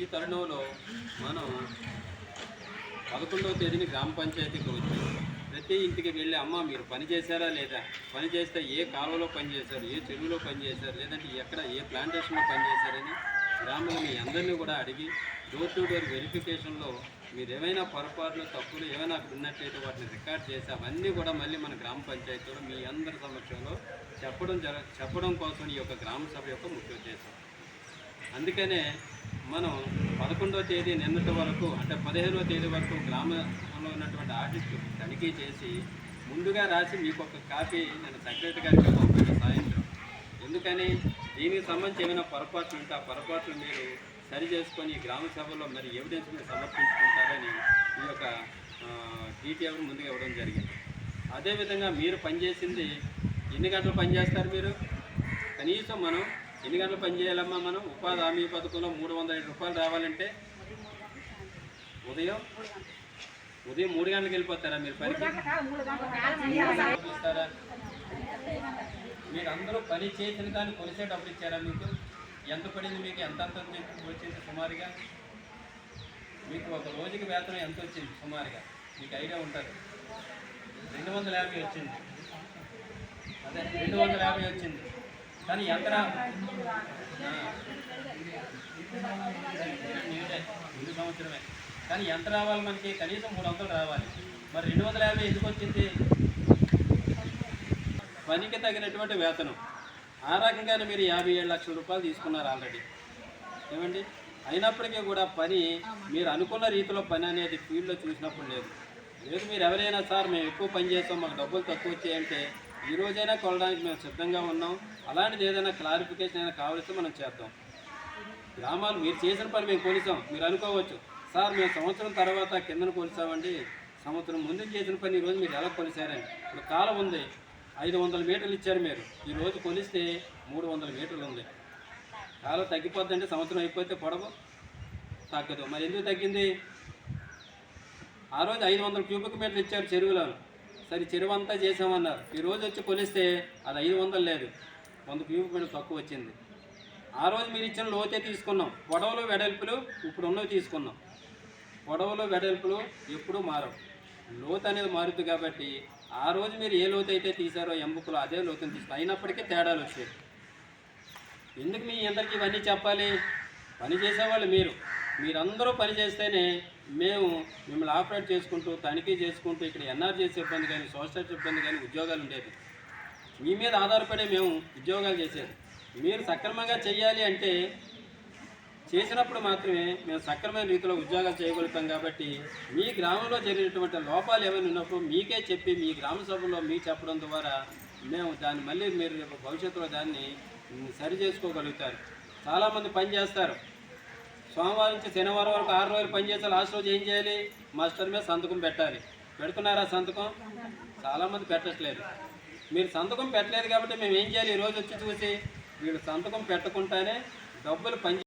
ఈ తరుణంలో మనం పదకొండవ తేదీని గ్రామ పంచాయతీకి వచ్చి. ప్రతి ఇంటికి వెళ్ళి అమ్మ మీరు పని చేశారా లేదా? పని చేస్తే ఏ కాలువలో పనిచేశారు ఏ చెరువులో పనిచేశారు లేదంటే ఎక్కడ ఏ ప్లాంటేషన్లో పనిచేశారని గ్రామంలో మీ అందరినీ కూడా అడిగి డోర్ టు డోర్ వెరిఫికేషన్లో మీరు ఏమైనా పొరపాట్లు తప్పులు ఏమైనా అక్కడ ఉన్నట్లయితే వాటిని రికార్డ్ చేసి అవన్నీ కూడా మళ్ళీ మన గ్రామ పంచాయతీలో మీ అందరి సమక్షంలో చెప్పడం జర చెప్పడం కోసం ఈ యొక్క గ్రామ సభ యొక్క ముఖ్య ఉద్దేశం. అందుకనే మనం పదకొండవ తేదీ నిన్నటి వరకు అంటే పదిహేనవ తేదీ వరకు గ్రామంలో ఉన్నటువంటి ఆడిట్ తనిఖీ చేసి ముందుగా రాసి మీకు ఒక కాపీ నేను సెక్రటరీ గారికి పంపిన సాయంత్రం. ఎందుకని? దీనికి సంబంధించి ఏమైనా పొరపాట్లు ఉంటే ఆ పొరపాట్లు మీరు సరి చేసుకొని గ్రామ సభలో మరి ఎవిడెన్స్ మీరు సమర్పించుకుంటారని ఈ యొక్క డీటెయిల్ ముందుగా ఇవ్వడం జరిగింది. అదేవిధంగా మీరు పనిచేసింది ఎన్ని గంటలు పనిచేస్తారు మీరు? కనీసం మనం ఎన్ని గంటలు పని చేయాలమ్మా మనం? ఉపాధి హామీ పథకంలో మూడు వందల ఐదు రూపాయలు రావాలంటే? ఉదయం? ఉదయం మూడు గంటలకు వెళ్ళిపోతారా మీరు పనికి? ఇస్తారా మీరు అందరూ పని చేసిన కానీ కొలిసే డబ్బులు ఇచ్చారా మీకు? ఎంత పడింది మీకు? ఎంత వచ్చింది సుమారుగా? మీకు ఒక రోజుకి వేతనం ఎంత వచ్చింది సుమారుగా? మీకు ఐడియా ఉంటుంది. రెండు వందల యాభై వచ్చింది. అదే రెండు వందల యాభై వచ్చింది. కానీ ఎంత ముందు సంవత్సరమే కానీ ఎంత రావాలి మనకి కనీసం మూడు వందలు రావాలి. మరి రెండు వందల యాభై ఎందుకు వచ్చింది? పనికి తగినటువంటి వేతనం. ఆ రకంగానే మీరు యాభై ఏడు లక్షల రూపాయలు తీసుకున్నారు ఆల్రెడీ ఏమండి? అయినప్పటికీ కూడా పని మీరు అనుకున్న రీతిలో పని అనేది ఫీల్డ్లో చూసినప్పుడు లేదు. లేదు మీరు ఎవరైనా సార్ మేము ఎక్కువ పని చేస్తాం మాకు డబ్బులు తక్కువ వచ్చాయంటే ఈ రోజైనా కొనడానికి మేము సిద్ధంగా ఉన్నాం. అలాంటిది ఏదైనా క్లారిఫికేషన్ అయినా కావలిస్తే మనం చేద్దాం. గ్రామాలు మీరు చేసిన పని మేము కొలిసాం. మీరు అనుకోవచ్చు. సార్ మేము సంవత్సరం తర్వాత కిందన కొలిసామండి. సంవత్సరం ముందు చేసిన పని ఈరోజు మీరు ఎలా కొలిసారని. ఇప్పుడు కాలం ఉంది. ఐదు వందల మీటర్లు ఇచ్చారు మీరు. ఈరోజు కొలిస్తే మూడు వందల మీటర్లు ఉంది. కాలం తగ్గిపోద్దంటే సంవత్సరం అయిపోతే పొడవు తగ్గదు. మరి ఎందుకు తగ్గింది? ఆ రోజు ఐదు వందల క్యూబిక్ మీటర్లు ఇచ్చారు చెరువులో సరే చెరువంతా చేసామన్నారు ఈరోజు వచ్చి కొలిస్తే అది ఐదు వందలు లేదు. వంద క్యూబిక్ మీటర్ తక్కువ వచ్చింది. ఆ రోజు మీరు ఇచ్చిన లోతే తీసుకున్నాం. పొడవలు వెడల్పులు ఇప్పుడు ఉన్నవి తీసుకున్నాం. పొడవలు వెడల్పులు ఎప్పుడూ మారవు. లోతు అనేది మారుతుంది కాబట్టి ఆ రోజు మీరు ఏ లోతు అయితే తీసారో ఎంబుకులు అదే లోతుని తీసుకు అయినప్పటికీ తేడాలు వచ్చాయి. ఎందుకు మీ అందరికీ ఇవన్నీ చెప్పాలి? పని చేసేవాళ్ళు మీరు. మీరందరూ పని చేస్తేనే మేము మిమ్మల్ని ఆపరేట్ చేసుకుంటూ తనిఖీ చేసుకుంటూ ఇక్కడ ఎన్ఆర్జీ సిబ్బంది కానీ సోషల్ సిబ్బంది కానీ ఉద్యోగాలు ఉండేవి. మీ మీద ఆధారపడే మేము ఉద్యోగాలు చేసేది. మీరు సక్రమంగా చేయాలి అంటే చేసినప్పుడు మాత్రమే మేము సక్రమైన రీతిలో ఉద్యోగాలు చేయగలుగుతాం కాబట్టి మీ గ్రామంలో జరిగినటువంటి లోపాలు ఏమైనా ఉన్నప్పుడు మీకే చెప్పి మీ గ్రామ సభలో మీ చెప్పడం ద్వారా మేము దాన్ని మళ్ళీ మీరు భవిష్యత్తులో దాన్ని సరి చేసుకోగలుగుతారు. చాలామంది పని చేస్తారు. సోమవారం నుంచి శనివారం వరకు ఆరు రోజులు పనిచేసే లాస్ట్ రోజు ఏం చేయాలి మాస్టర్ మీద సంతకం పెట్టాలి. పెడుతున్నారా సంతకం? చాలామంది పెట్టట్లేదు. మీరు సంతకం పెట్టలేదు కాబట్టి మేము ఏం చేయాలి? ఈ రోజు వచ్చి చూసి వీళ్ళు సంతకం పెట్టకుండానే డబ్బులు పని